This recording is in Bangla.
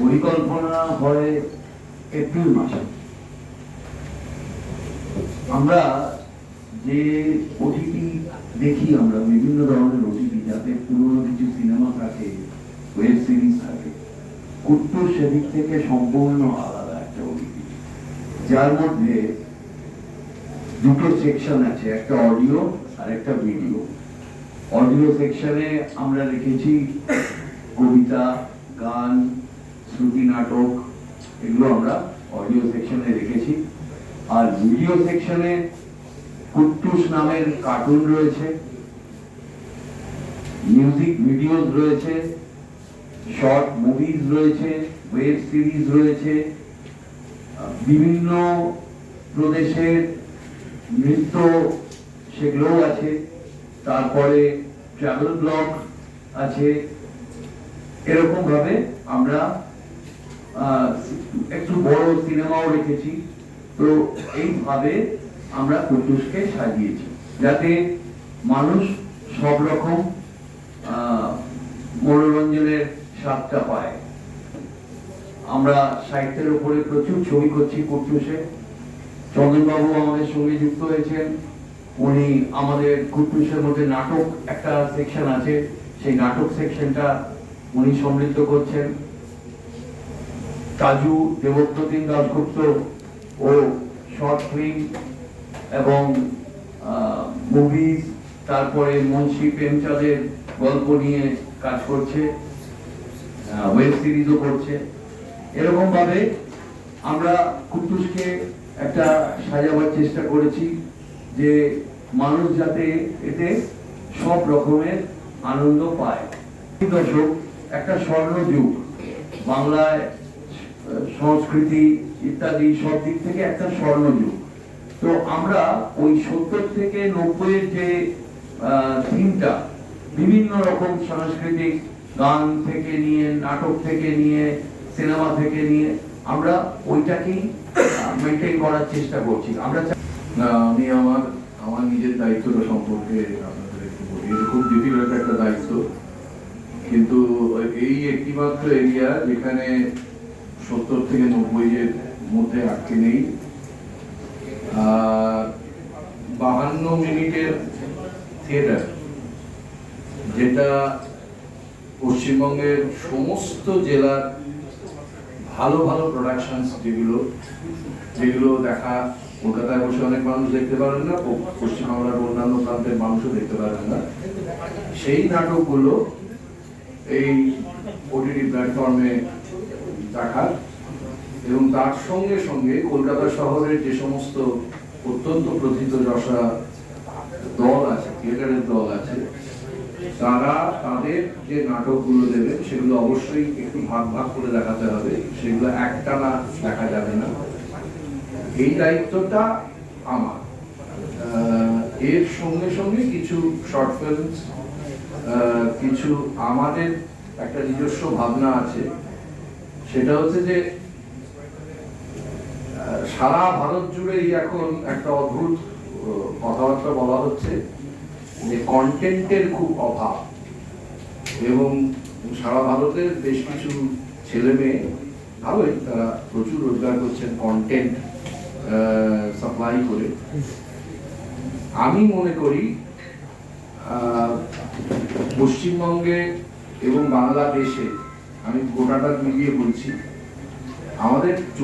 পরিকল্পনা হয় এপ্রিল মাসে? আমরা যে ওটিটি দেখি, আমরা বিভিন্ন ধরনের ওটিটি যাতে পুরনো কিছু সিনেমা থাকে, ওয়েব সিরিজ থাকে কুট্টুর সেদিক থেকে সম্পূর্ণ আলাদা একটা ওটিটি যার মধ্যে দুটো সেকশন আছে, একটা অডিও আর একটা ভিডিও। অডিও সেকশনে আমরা রেখেছি কবিতা গান, শ্রুতি নাটক, এগুলো আমরা অডিও সেকশনে রেখেছি। আর ভিডিও সেকশনে কুট্টুস নামের কার্টুন রয়েছে মিউজিক ভিডিওস রয়েছে শর্ট মুভিজ রয়েছে ওয়েব সিরিজ রয়েছে, বিভিন্ন প্রদেশের নৃত্য সেগুলোও আছে, তারপরে ট্রাভেল ব্লগ আছে এরকম ভাবে আমরা একটু বড় সিনেমাও রেখেছি। তো এইভাবে আমরা কুটুসকে সাজিয়েছি। যাতে মানুষ সব রকম মনোরঞ্জনের স্বাদটা পায়। আমরা সাহিত্যের উপরে প্রচুর ছবি করছি কুটুসে। চন্দনবাবু আমাদের সঙ্গে যুক্ত হয়েছেন। উনি আমাদের কুটুসের মধ্যে নাটক একটা সেকশন আছে। সেই নাটক সেকশনটা উনি সমৃদ্ধ করছেন। কাজু, দেবপ্রতিম দাশগুপ্ত ও শর্ট ফিল্ম এবং মুভিজ তারপরে মুন্সি প্রেমচাঁদের গল্প নিয়ে কাজ করছে ওয়েব সিরিজও করছে। এরকম ভাবে আমরা কুটুসকে একটা সাজাবার চেষ্টা করেছি যে মানুষ যাতে এতে সব রকমের আনন্দ পায়। দশক একটা স্বর্ণ যুগ। বাংলায় সংস্কৃতি ইত্যাদি সব দিক থেকে একটা স্বর্ণ যুগ। তো আমরা ওই সত্তর থেকে নব্বইয়ের যে থিমটা বিভিন্ন রকম সাংস্কৃতিক গান থেকে নিয়ে, নাটক থেকে নিয়ে, সিনেমা থেকে নিয়ে, আমরা ওইটাকেই মেনটেন করার চেষ্টা করছি। আমরা আমি আমার আমার নিজের দায়িত্বটা সম্পর্কে আপনাদের একটু বলি। খুব ডিফিকাল্ট একটা দায়িত্ব। কিন্তু এই একটিমাত্র এরিয়া যেখানে সত্তর থেকে নব্বই এর মধ্যে আটকে নেই। বাহান্ন মিনিটের থিয়েটার যেটা পশ্চিমবঙ্গের সমস্ত জেলার ভালো ভালো প্রোডাকশনস যেগুলো যেগুলো দেখা, কলকাতায় বসে অনেক মানুষ দেখতে পারেন না, পশ্চিমবাংলার অন্যান্য প্রান্তের মানুষও দেখতে পারেন না। সেই নাটকগুলো এই ওটিটি প্ল্যাটফর্মে দেখার এবং তার সঙ্গে সঙ্গে কলকাতা শহরের যে সমস্ত অত্যন্ত প্রথিত যশা দল আছে, থিয়েটারের দল আছে, তারা তাদের যে নাটকগুলো দেবেন, সেগুলো অবশ্যই একটু ভাগ ভাগ করে দেখাতে হবে। সেগুলো একটানা দেখা যাবে না। এই দায়িত্বটা আমার। এর সঙ্গে সঙ্গে কিছু শর্ট ফিল্মস কিছু আমাদের একটা নিজস্ব ভাবনা আছে। সেটা হচ্ছে যে সারা ভারত জুড়েই এখন একটা অদ্ভুত কথাবার্তা বলা হচ্ছে যে কন্টেন্টের খুব অভাব। এবং সারা ভারতের বেশ কিছু ছেলে মেয়ে ভালোই তারা প্রচুর রোজগার করছেন কন্টেন্ট সাপ্লাই করে। আমি মনে করি পশ্চিমবঙ্গে এবং বাংলাদেশে আমি গোটাটা মিলিয়ে বলছি। আমাদের